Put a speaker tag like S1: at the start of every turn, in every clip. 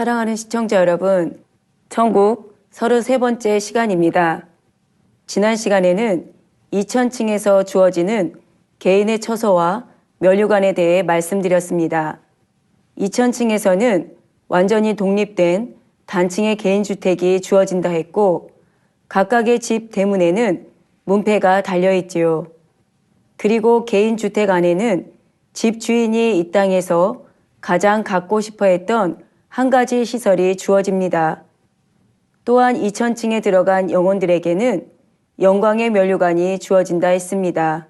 S1: 사랑하는 시청자 여러분, 천국 33번째 시간입니다. 지난 시간에는 2000층에서 주어지는 개인의 처소와 면류관에 대해 말씀드렸습니다. 2000층에서는 완전히 독립된 단층의 개인주택이 주어진다 했고, 각각의 집 대문에는 문패가 달려있지요. 그리고 개인주택 안에는 집 주인이 이 땅에서 가장 갖고 싶어 했던 한 가지 시설이 주어집니다. 또한 2000층에 들어간 영혼들에게는 영광의 면류관이 주어진다 했습니다.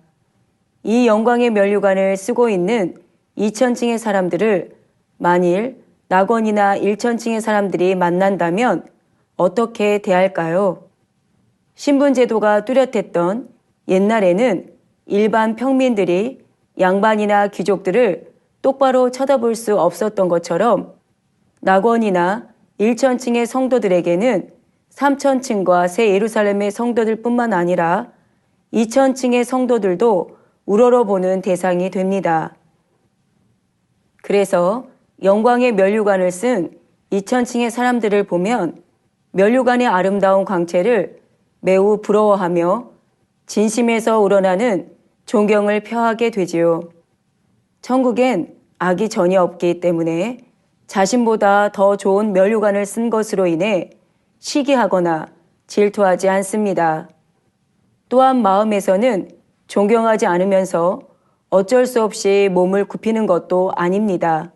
S1: 이 영광의 면류관을 쓰고 있는 2000층의 사람들을 만일 낙원이나 1000층의 사람들이 만난다면 어떻게 대할까요? 신분제도가 뚜렷했던 옛날에는 일반 평민들이 양반이나 귀족들을 똑바로 쳐다볼 수 없었던 것처럼 낙원이나 1천층의 성도들에게는 3천층과 새 예루살렘의 성도들 뿐만 아니라 2천층의 성도들도 우러러보는 대상이 됩니다. 그래서 영광의 면류관을 쓴 2천층의 사람들을 보면 면류관의 아름다운 광채를 매우 부러워하며 진심에서 우러나는 존경을 표하게 되지요. 천국엔 악이 전혀 없기 때문에 자신보다 더 좋은 면류관을 쓴 것으로 인해 시기하거나 질투하지 않습니다. 또한 마음에서는 존경하지 않으면서 어쩔 수 없이 몸을 굽히는 것도 아닙니다.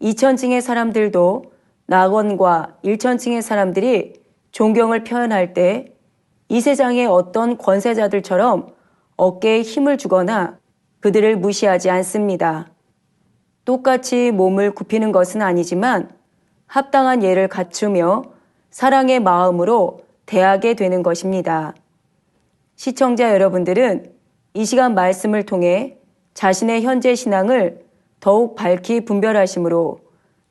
S1: 2천층의 사람들도 낙원과 1천층의 사람들이 존경을 표현할 때 이 세상의 어떤 권세자들처럼 어깨에 힘을 주거나 그들을 무시하지 않습니다. 똑같이 몸을 굽히는 것은 아니지만 합당한 예를 갖추며 사랑의 마음으로 대하게 되는 것입니다. 시청자 여러분들은 이 시간 말씀을 통해 자신의 현재 신앙을 더욱 밝히 분별하심으로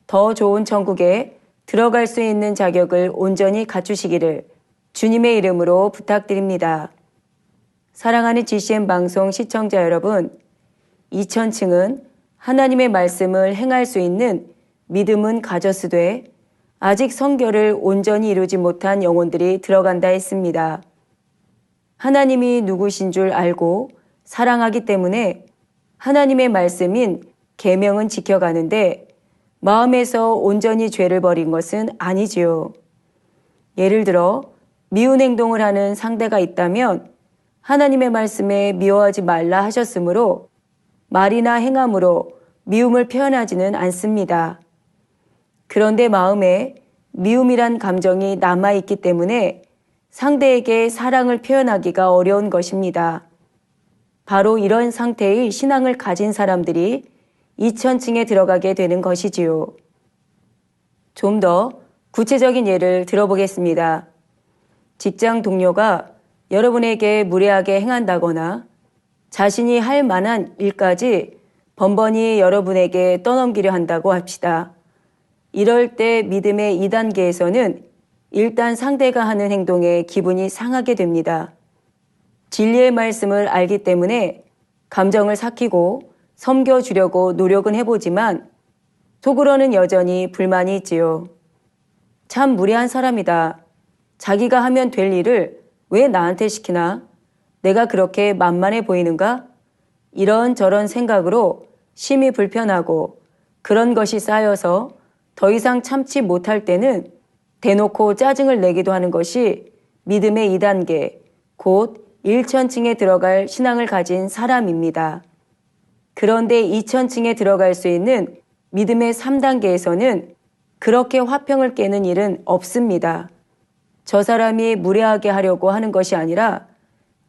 S1: 더 좋은 천국에 들어갈 수 있는 자격을 온전히 갖추시기를 주님의 이름으로 부탁드립니다. 사랑하는 GCN 방송 시청자 여러분, 2000층은 하나님의 말씀을 행할 수 있는 믿음은 가졌으되 아직 성결을 온전히 이루지 못한 영혼들이 들어간다 했습니다. 하나님이 누구신 줄 알고 사랑하기 때문에 하나님의 말씀인 계명은 지켜가는데 마음에서 온전히 죄를 버린 것은 아니지요. 예를 들어 미운 행동을 하는 상대가 있다면 하나님의 말씀에 미워하지 말라 하셨으므로 말이나 행함으로 미움을 표현하지는 않습니다. 그런데 마음에 미움이란 감정이 남아있기 때문에 상대에게 사랑을 표현하기가 어려운 것입니다. 바로 이런 상태의 신앙을 가진 사람들이 2천층에 들어가게 되는 것이지요. 좀 더 구체적인 예를 들어보겠습니다. 직장 동료가 여러분에게 무례하게 행한다거나 자신이 할 만한 일까지 번번이 여러분에게 떠넘기려 한다고 합시다. 이럴 때 믿음의 2단계에서는 일단 상대가 하는 행동에 기분이 상하게 됩니다. 진리의 말씀을 알기 때문에 감정을 삭히고 섬겨주려고 노력은 해보지만 속으로는 여전히 불만이 있지요. 참 무례한 사람이다. 자기가 하면 될 일을 왜 나한테 시키나? 내가 그렇게 만만해 보이는가? 이런 저런 생각으로 심히 불편하고 그런 것이 쌓여서 더 이상 참지 못할 때는 대놓고 짜증을 내기도 하는 것이 믿음의 2단계, 곧 1천층에 들어갈 신앙을 가진 사람입니다. 그런데 2천층에 들어갈 수 있는 믿음의 3단계에서는 그렇게 화평을 깨는 일은 없습니다. 저 사람이 무례하게 하려고 하는 것이 아니라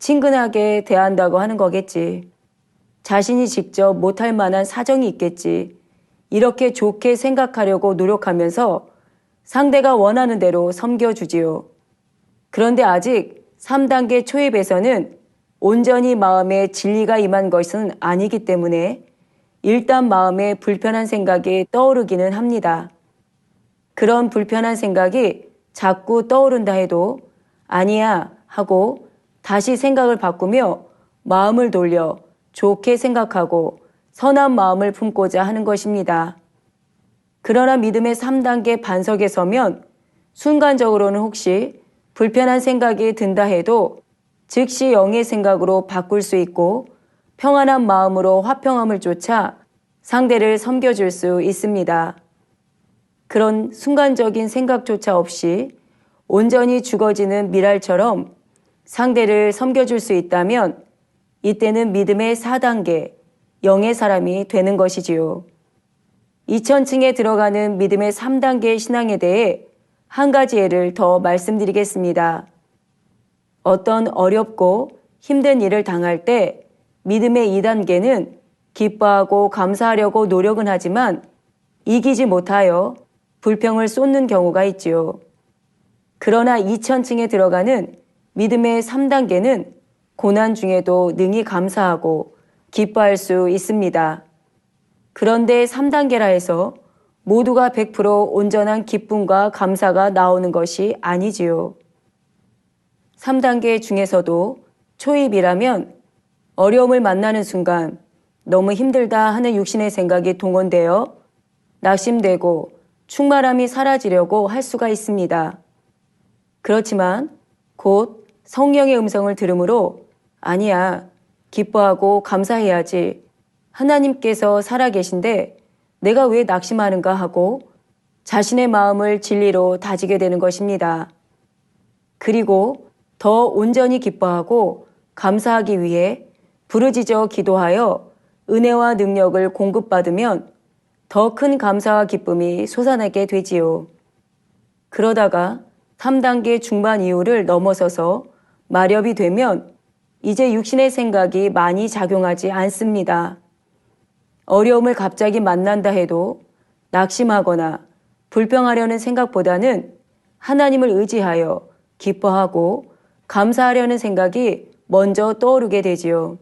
S1: 친근하게 대한다고 하는 거겠지. 자신이 직접 못할 만한 사정이 있겠지. 이렇게 좋게 생각하려고 노력하면서 상대가 원하는 대로 섬겨주지요. 그런데 아직 3단계 초입에서는 온전히 마음에 진리가 임한 것은 아니기 때문에 일단 마음에 불편한 생각이 떠오르기는 합니다. 그런 불편한 생각이 자꾸 떠오른다 해도 아니야 하고 다시 생각을 바꾸며 마음을 돌려 좋게 생각하고 선한 마음을 품고자 하는 것입니다. 그러나 믿음의 3단계 반석에 서면 순간적으로는 혹시 불편한 생각이 든다 해도 즉시 영의 생각으로 바꿀 수 있고 평안한 마음으로 화평함을 쫓아 상대를 섬겨줄 수 있습니다. 그런 순간적인 생각조차 없이 온전히 죽어지는 미랄처럼 상대를 섬겨줄 수 있다면 이때는 믿음의 4단계, 영의 사람이 되는 것이지요. 2000층에 들어가는 믿음의 3단계 신앙에 대해 한 가지 예를 더 말씀드리겠습니다. 어떤 어렵고 힘든 일을 당할 때 믿음의 2단계는 기뻐하고 감사하려고 노력은 하지만 이기지 못하여 불평을 쏟는 경우가 있지요. 그러나 2000층에 들어가는 믿음의 3단계는 고난 중에도 능히 감사하고 기뻐할 수 있습니다. 그런데 3단계라 해서 모두가 100% 온전한 기쁨과 감사가 나오는 것이 아니지요. 3단계 중에서도 초입이라면 어려움을 만나는 순간 너무 힘들다 하는 육신의 생각이 동원되어 낙심되고 충만함이 사라지려고 할 수가 있습니다. 그렇지만 곧 성령의 음성을 들으므로 아니야, 기뻐하고 감사해야지. 하나님께서 살아계신데 내가 왜 낙심하는가 하고 자신의 마음을 진리로 다지게 되는 것입니다. 그리고 더 온전히 기뻐하고 감사하기 위해 부르짖어 기도하여 은혜와 능력을 공급받으면 더 큰 감사와 기쁨이 솟아나게 되지요. 그러다가 3단계 중반 이후를 넘어서서 마렵이 되면 이제 육신의 생각이 많이 작용하지 않습니다. 어려움을 갑자기 만난다 해도 낙심하거나 불평하려는 생각보다는 하나님을 의지하여 기뻐하고 감사하려는 생각이 먼저 떠오르게 되지요.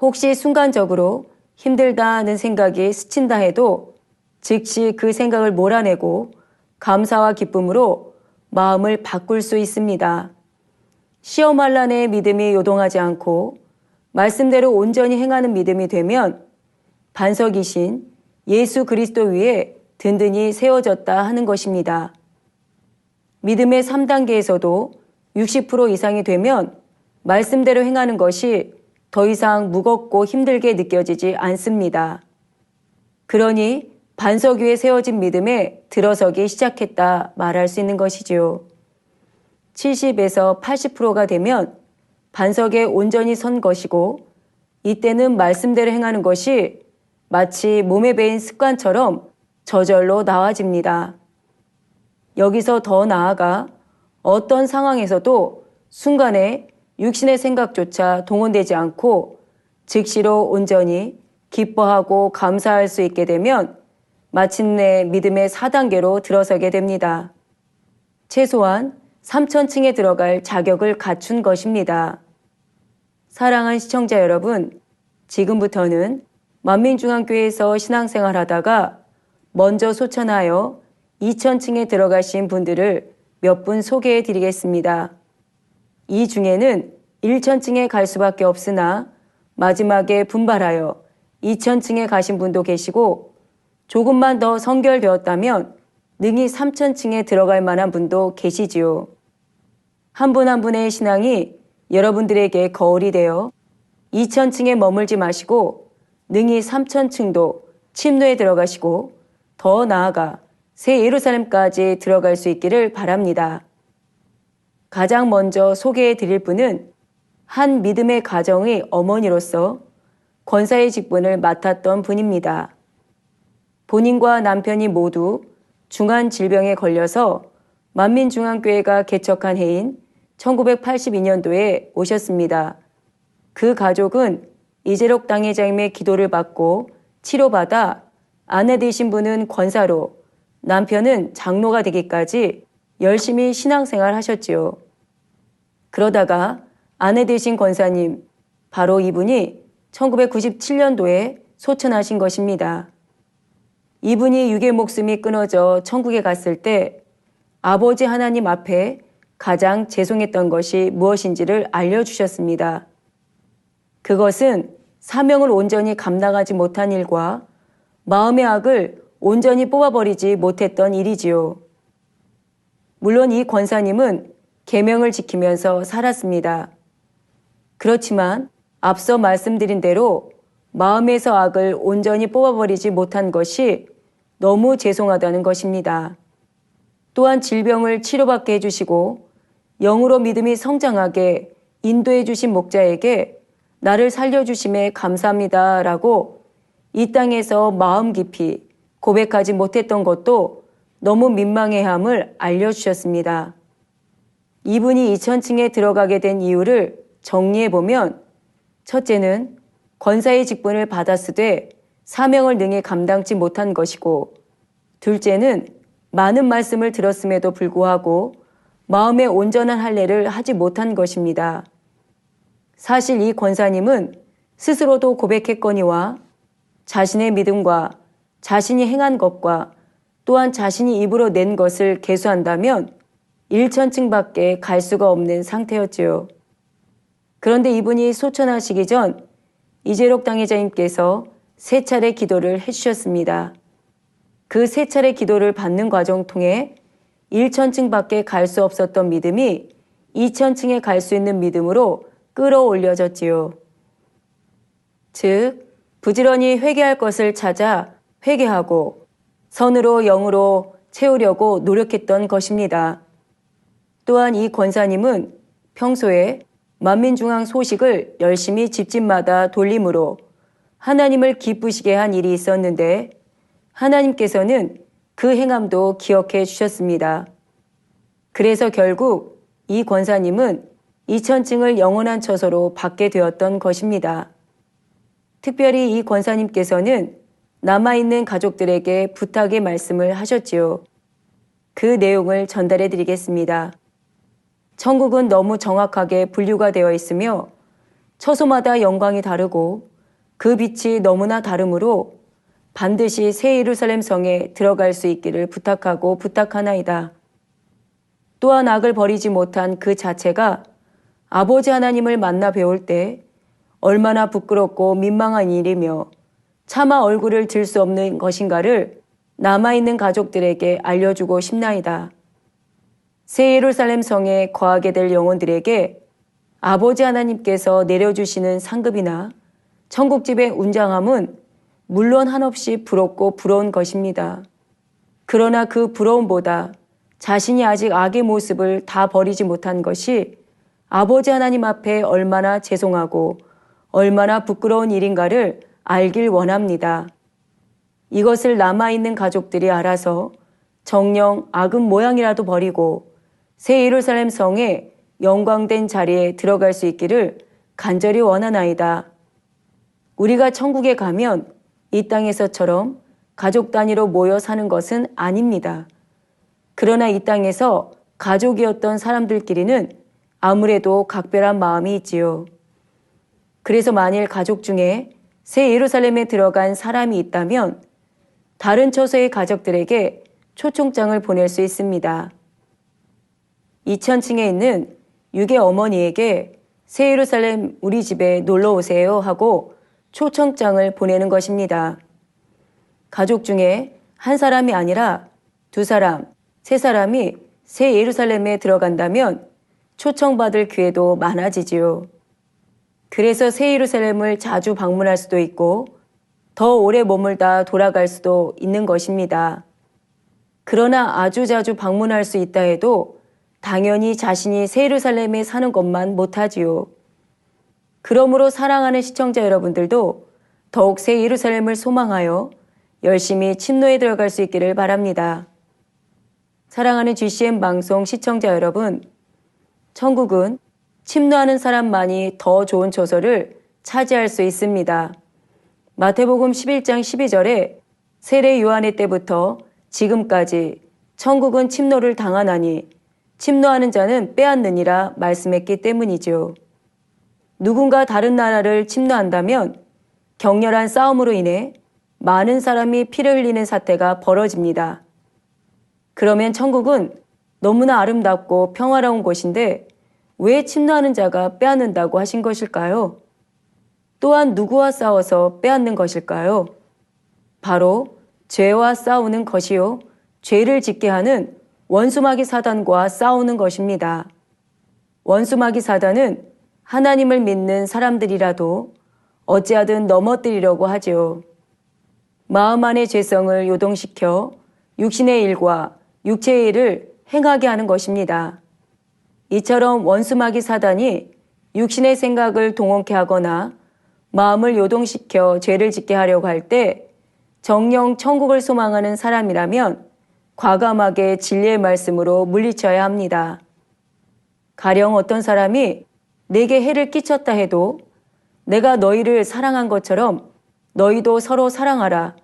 S1: 혹시 순간적으로 힘들다 하는 생각이 스친다 해도 즉시 그 생각을 몰아내고 감사와 기쁨으로 마음을 바꿀 수 있습니다. 시험할란의 믿음이 요동하지 않고 말씀대로 온전히 행하는 믿음이 되면 반석이신 예수 그리스도 위에 든든히 세워졌다 하는 것입니다. 믿음의 3단계에서도 60% 이상이 되면 말씀대로 행하는 것이 더 이상 무겁고 힘들게 느껴지지 않습니다. 그러니 반석 위에 세워진 믿음에 들어서기 시작했다 말할 수 있는 것이지요. 70에서 80%가 되면 반석에 온전히 선 것이고 이때는 말씀대로 행하는 것이 마치 몸에 배인 습관처럼 저절로 나와집니다. 여기서 더 나아가 어떤 상황에서도 순간에 육신의 생각조차 동원되지 않고 즉시로 온전히 기뻐하고 감사할 수 있게 되면 마침내 믿음의 4단계로 들어서게 됩니다. 최소한 3천층에 들어갈 자격을 갖춘 것입니다. 사랑하는 시청자 여러분, 지금부터는 만민중앙교회에서 신앙생활 하다가 먼저 소천하여 2천층에 들어가신 분들을 몇 분 소개해 드리겠습니다. 이 중에는 1천층에 갈 수밖에 없으나 마지막에 분발하여 2천층에 가신 분도 계시고 조금만 더 성결되었다면 능히 3천층에 들어갈 만한 분도 계시지요. 한분한 분의 신앙이 여러분들에게 거울이 되어 2천층에 머물지 마시고 능히 3천층도 침노에 들어가시고 더 나아가 새 예루살렘까지 들어갈 수 있기를 바랍니다. 가장 먼저 소개해 드릴 분은 한 믿음의 가정의 어머니로서 권사의 직분을 맡았던 분입니다. 본인과 남편이 모두 중한 질병에 걸려서 만민중앙교회가 개척한 해인 1982년도에 오셨습니다. 그 가족은 이재록 당회장님의 기도를 받고 치료받아 아내 되신 분은 권사로 남편은 장로가 되기까지 열심히 신앙생활 하셨지요. 그러다가 아내 되신 권사님, 바로 이분이 1997년도에 소천하신 것입니다. 이분이 육의 목숨이 끊어져 천국에 갔을 때 아버지 하나님 앞에 가장 죄송했던 것이 무엇인지를 알려주셨습니다. 그것은 사명을 온전히 감당하지 못한 일과 마음의 악을 온전히 뽑아버리지 못했던 일이지요. 물론 이 권사님은 계명을 지키면서 살았습니다. 그렇지만 앞서 말씀드린 대로 마음에서 악을 온전히 뽑아버리지 못한 것이 너무 죄송하다는 것입니다. 또한 질병을 치료받게 해주시고 영으로 믿음이 성장하게 인도해 주신 목자에게 나를 살려주심에 감사합니다. 라고 이 땅에서 마음 깊이 고백하지 못했던 것도 너무 민망해함을 알려주셨습니다. 이분이 2천층에 들어가게 된 이유를 정리해 보면 첫째는 권사의 직분을 받았으되 사명을 능히 감당치 못한 것이고 둘째는 많은 말씀을 들었음에도 불구하고 마음의 온전한 할례를 하지 못한 것입니다. 사실 이 권사님은 스스로도 고백했거니와 자신의 믿음과 자신이 행한 것과 또한 자신이 입으로 낸 것을 계수한다면 1천층밖에 갈 수가 없는 상태였지요. 그런데 이분이 소천하시기 전 이재록 당회자님께서 세 차례 기도를 해주셨습니다. 그 세 차례 기도를 받는 과정 통해 1천층 밖에 갈 수 없었던 믿음이 2천층에 갈 수 있는 믿음으로 끌어올려졌지요. 즉, 부지런히 회개할 것을 찾아 회개하고 선으로 영으로 채우려고 노력했던 것입니다. 또한 이 권사님은 평소에 만민중앙 소식을 열심히 집집마다 돌림으로 하나님을 기쁘시게 한 일이 있었는데 하나님께서는 그 행함도 기억해 주셨습니다. 그래서 결국 이 권사님은 이천층을 영원한 처소로 받게 되었던 것입니다. 특별히 이 권사님께서는 남아있는 가족들에게 부탁의 말씀을 하셨지요. 그 내용을 전달해 드리겠습니다. 천국은 너무 정확하게 분류가 되어 있으며 처소마다 영광이 다르고 그 빛이 너무나 다르므로 반드시 새 예루살렘 성에 들어갈 수 있기를 부탁하고 부탁하나이다. 또한 악을 버리지 못한 그 자체가 아버지 하나님을 만나 배울 때 얼마나 부끄럽고 민망한 일이며 차마 얼굴을 들 수 없는 것인가를 남아있는 가족들에게 알려주고 싶나이다. 새 예루살렘 성에 거하게 될 영혼들에게 아버지 하나님께서 내려주시는 상급이나 천국집의 운장함은 물론 한없이 부럽고 부러운 것입니다. 그러나 그 부러움보다 자신이 아직 악의 모습을 다 버리지 못한 것이 아버지 하나님 앞에 얼마나 죄송하고 얼마나 부끄러운 일인가를 알길 원합니다. 이것을 남아있는 가족들이 알아서 정령 악은 모양이라도 버리고 새 예루살렘 성에 영광된 자리에 들어갈 수 있기를 간절히 원하나이다. 우리가 천국에 가면 이 땅에서처럼 가족 단위로 모여 사는 것은 아닙니다. 그러나 이 땅에서 가족이었던 사람들끼리는 아무래도 각별한 마음이 있지요. 그래서 만일 가족 중에 새 예루살렘에 들어간 사람이 있다면 다른 처소의 가족들에게 초청장을 보낼 수 있습니다. 2천층에 있는 육의 어머니에게 새 예루살렘 우리 집에 놀러 오세요 하고 초청장을 보내는 것입니다. 가족 중에 한 사람이 아니라 두 사람, 세 사람이 새 예루살렘에 들어간다면 초청받을 기회도 많아지지요. 그래서 새 예루살렘을 자주 방문할 수도 있고 더 오래 머물다 돌아갈 수도 있는 것입니다. 그러나 아주 자주 방문할 수 있다 해도 당연히 자신이 새 예루살렘에 사는 것만 못하지요. 그러므로 사랑하는 시청자 여러분들도 더욱 새 예루살렘을 소망하여 열심히 침노에 들어갈 수 있기를 바랍니다. 사랑하는 GCN 방송 시청자 여러분, 천국은 침노하는 사람만이 더 좋은 처소를 차지할 수 있습니다. 마태복음 11장 12절에 세례 요한의 때부터 지금까지 천국은 침노를 당하나니 침노하는 자는 빼앗느니라 말씀했기 때문이죠. 누군가 다른 나라를 침노한다면 격렬한 싸움으로 인해 많은 사람이 피를 흘리는 사태가 벌어집니다. 그러면 천국은 너무나 아름답고 평화로운 곳인데 왜 침노하는 자가 빼앗는다고 하신 것일까요? 또한 누구와 싸워서 빼앗는 것일까요? 바로 죄와 싸우는 것이요. 죄를 짓게 하는 원수마귀 사단과 싸우는 것입니다. 원수마귀 사단은 하나님을 믿는 사람들이라도 어찌하든 넘어뜨리려고 하지요. 마음 안의 죄성을 요동시켜 육신의 일과 육체의 일을 행하게 하는 것입니다. 이처럼 원수마귀 사단이 육신의 생각을 동원케 하거나 마음을 요동시켜 죄를 짓게 하려고 할 때 정령 천국을 소망하는 사람이라면 과감하게 진리의 말씀으로 물리쳐야 합니다. 가령 어떤 사람이 내게 해를 끼쳤다 해도 내가 너희를 사랑한 것처럼 너희도 서로 사랑하라.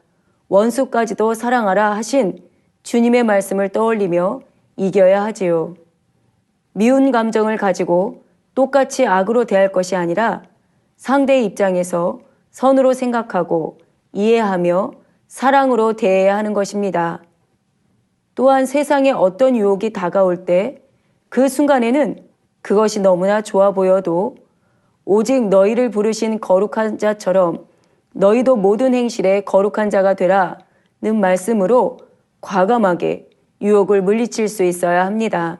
S1: 원수까지도 사랑하라 하신 주님의 말씀을 떠올리며 이겨야 하지요. 미운 감정을 가지고 똑같이 악으로 대할 것이 아니라 상대의 입장에서 선으로 생각하고 이해하며 사랑으로 대해야 하는 것입니다. 또한 세상에 어떤 유혹이 다가올 때 그 순간에는 그것이 너무나 좋아 보여도 오직 너희를 부르신 거룩한 자처럼 너희도 모든 행실에 거룩한 자가 되라는 말씀으로 과감하게 유혹을 물리칠 수 있어야 합니다.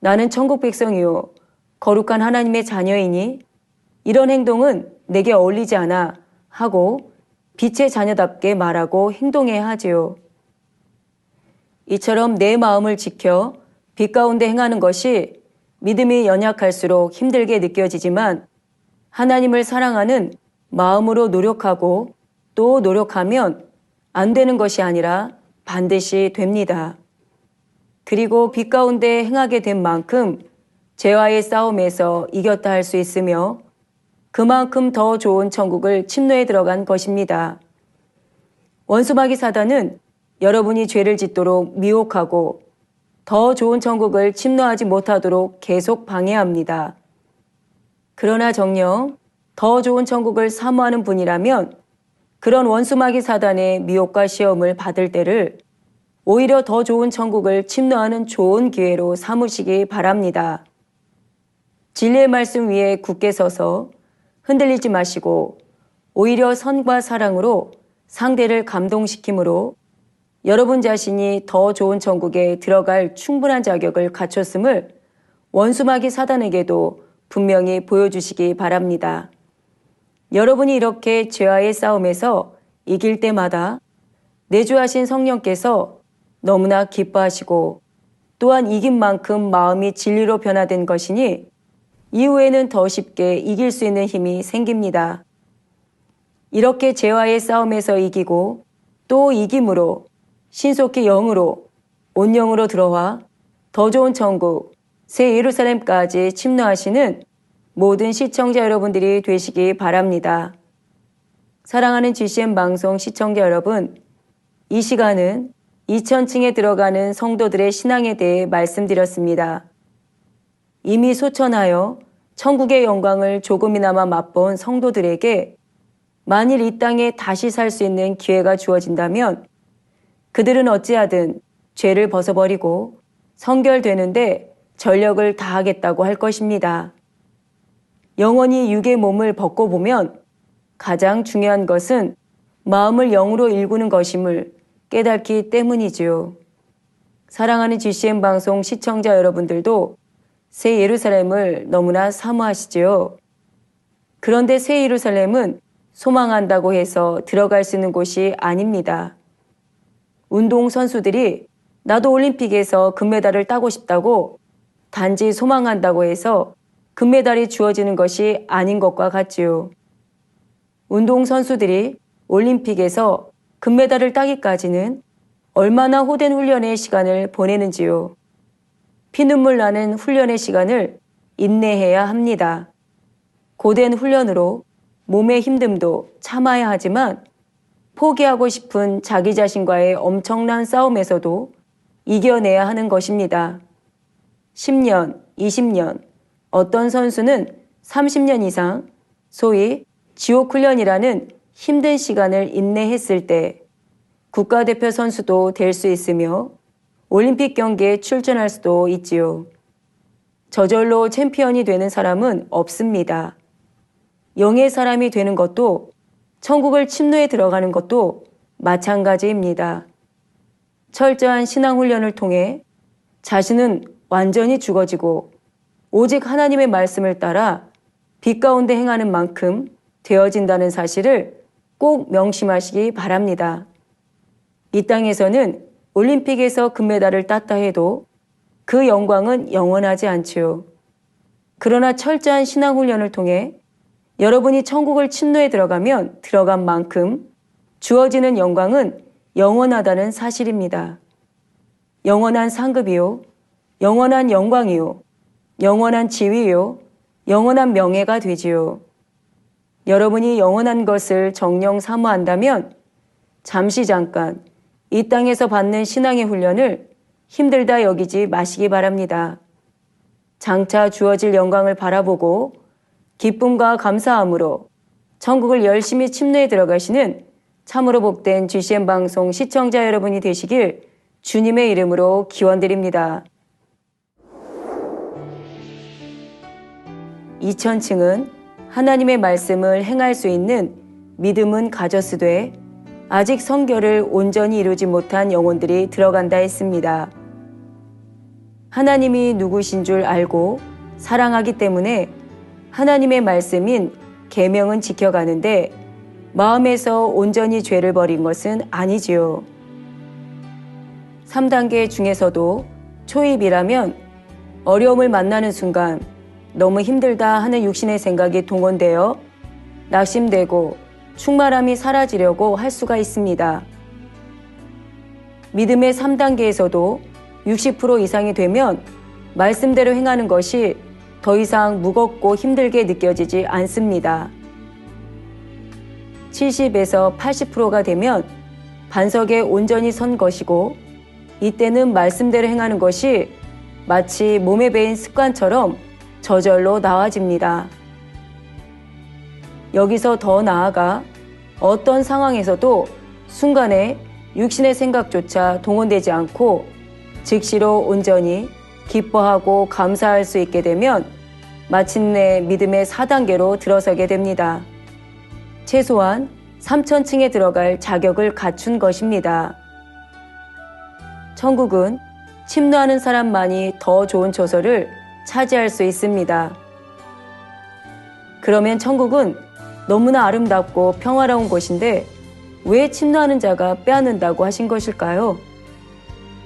S1: 나는 천국 백성이요. 거룩한 하나님의 자녀이니 이런 행동은 내게 어울리지 않아 하고 빛의 자녀답게 말하고 행동해야 하지요. 이처럼 내 마음을 지켜 빛 가운데 행하는 것이 믿음이 연약할수록 힘들게 느껴지지만 하나님을 사랑하는 마음으로 노력하고 또 노력하면 안 되는 것이 아니라 반드시 됩니다. 그리고 빛 가운데 행하게 된 만큼 죄와의 싸움에서 이겼다 할 수 있으며 그만큼 더 좋은 천국을 침노에 들어간 것입니다. 원수마귀 사단은 여러분이 죄를 짓도록 미혹하고 더 좋은 천국을 침노하지 못하도록 계속 방해합니다. 그러나 정녕 더 좋은 천국을 사모하는 분이라면 그런 원수마귀 사단의 미혹과 시험을 받을 때를 오히려 더 좋은 천국을 침노하는 좋은 기회로 삼으시기 바랍니다. 진리의 말씀 위에 굳게 서서 흔들리지 마시고 오히려 선과 사랑으로 상대를 감동시키므로 여러분 자신이 더 좋은 천국에 들어갈 충분한 자격을 갖췄음을 원수마귀 사단에게도 분명히 보여주시기 바랍니다. 여러분이 이렇게 죄와의 싸움에서 이길 때마다 내주하신 성령께서 너무나 기뻐하시고 또한 이긴 만큼 마음이 진리로 변화된 것이니 이후에는 더 쉽게 이길 수 있는 힘이 생깁니다. 이렇게 죄와의 싸움에서 이기고 또 이김으로 신속히 영으로 온영으로 들어와 더 좋은 천국 새 예루살렘까지 침노하시는 모든 시청자 여러분들이 되시기 바랍니다. 사랑하는 GCN 방송 시청자 여러분, 이 시간은 2000층에 들어가는 성도들의 신앙에 대해 말씀드렸습니다. 이미 소천하여 천국의 영광을 조금이나마 맛본 성도들에게 만일 이 땅에 다시 살 수 있는 기회가 주어진다면 그들은 어찌하든 죄를 벗어버리고 성결되는데 전력을 다하겠다고 할 것입니다. 영원히 육의 몸을 벗고 보면 가장 중요한 것은 마음을 영으로 일구는 것임을 깨닫기 때문이지요. 사랑하는 GCN 방송 시청자 여러분들도 새 예루살렘을 너무나 사모하시지요. 그런데 새 예루살렘은 소망한다고 해서 들어갈 수 있는 곳이 아닙니다. 운동 선수들이 나도 올림픽에서 금메달을 따고 싶다고 단지 소망한다고 해서 금메달이 주어지는 것이 아닌 것과 같지요. 운동 선수들이 올림픽에서 금메달을 따기까지는 얼마나 호된 훈련의 시간을 보내는지요. 피눈물 나는 훈련의 시간을 인내해야 합니다. 고된 훈련으로 몸의 힘듦도 참아야 하지만 포기하고 싶은 자기 자신과의 엄청난 싸움에서도 이겨내야 하는 것입니다. 10년, 20년, 어떤 선수는 30년 이상 소위 지옥 훈련이라는 힘든 시간을 인내했을 때 국가대표 선수도 될 수 있으며 올림픽 경기에 출전할 수도 있지요. 저절로 챔피언이 되는 사람은 없습니다. 영의 사람이 되는 것도 천국을 침노에 들어가는 것도 마찬가지입니다. 철저한 신앙 훈련을 통해 자신은 완전히 죽어지고 오직 하나님의 말씀을 따라 빛 가운데 행하는 만큼 되어진다는 사실을 꼭 명심하시기 바랍니다. 이 땅에서는 올림픽에서 금메달을 땄다 해도 그 영광은 영원하지 않지요. 그러나 철저한 신앙 훈련을 통해 여러분이 천국을 침노에 들어가면 들어간 만큼 주어지는 영광은 영원하다는 사실입니다. 영원한 상급이요, 영원한 영광이요, 영원한 지위요, 영원한 명예가 되지요. 여러분이 영원한 것을 정령 사모한다면 잠시 잠깐 이 땅에서 받는 신앙의 훈련을 힘들다 여기지 마시기 바랍니다. 장차 주어질 영광을 바라보고 기쁨과 감사함으로 천국을 열심히 침례에 들어가시는 참으로 복된 GCN 방송 시청자 여러분이 되시길 주님의 이름으로 기원드립니다. 2천층은 하나님의 말씀을 행할 수 있는 믿음은 가졌으되 아직 성결을 온전히 이루지 못한 영혼들이 들어간다 했습니다. 하나님이 누구신 줄 알고 사랑하기 때문에 하나님의 말씀인 계명은 지켜가는데 마음에서 온전히 죄를 버린 것은 아니지요. 3단계 중에서도 초입이라면 어려움을 만나는 순간 너무 힘들다 하는 육신의 생각이 동원되어 낙심되고 충만함이 사라지려고 할 수가 있습니다. 믿음의 3단계에서도 60% 이상이 되면 말씀대로 행하는 것이 더 이상 무겁고 힘들게 느껴지지 않습니다. 70에서 80%가 되면 반석에 온전히 선 것이고 이때는 말씀대로 행하는 것이 마치 몸에 배인 습관처럼 저절로 나와집니다. 여기서 더 나아가 어떤 상황에서도 순간에 육신의 생각조차 동원되지 않고 즉시로 온전히 기뻐하고 감사할 수 있게 되면 마침내 믿음의 4단계로 들어서게 됩니다. 최소한 3천층에 들어갈 자격을 갖춘 것입니다. 천국은 침노하는 사람만이 더 좋은 조서를 차지할 수 있습니다. 그러면 천국은 너무나 아름답고 평화로운 곳인데 왜 침노하는 자가 빼앗는다고 하신 것일까요?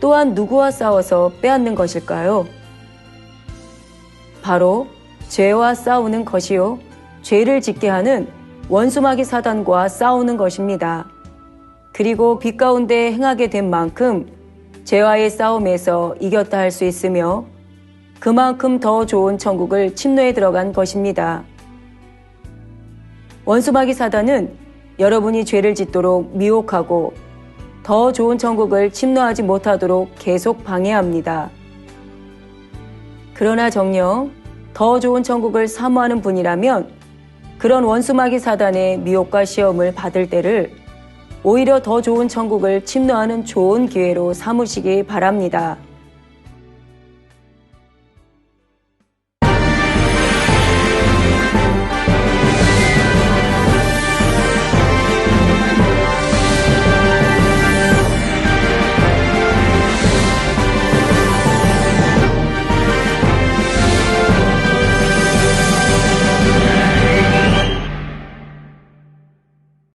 S1: 또한 누구와 싸워서 빼앗는 것일까요? 바로 죄와 싸우는 것이요. 죄를 짓게 하는 원수마귀 사단과 싸우는 것입니다. 그리고 빛 가운데 행하게 된 만큼 죄와의 싸움에서 이겼다 할 수 있으며 그만큼 더 좋은 천국을 침노에 들어간 것입니다. 원수마귀 사단은 여러분이 죄를 짓도록 미혹하고 더 좋은 천국을 침노하지 못하도록 계속 방해합니다. 그러나 정녕 더 좋은 천국을 사모하는 분이라면 그런 원수마귀 사단의 미혹과 시험을 받을 때를 오히려 더 좋은 천국을 침노하는 좋은 기회로 삼으시기 바랍니다.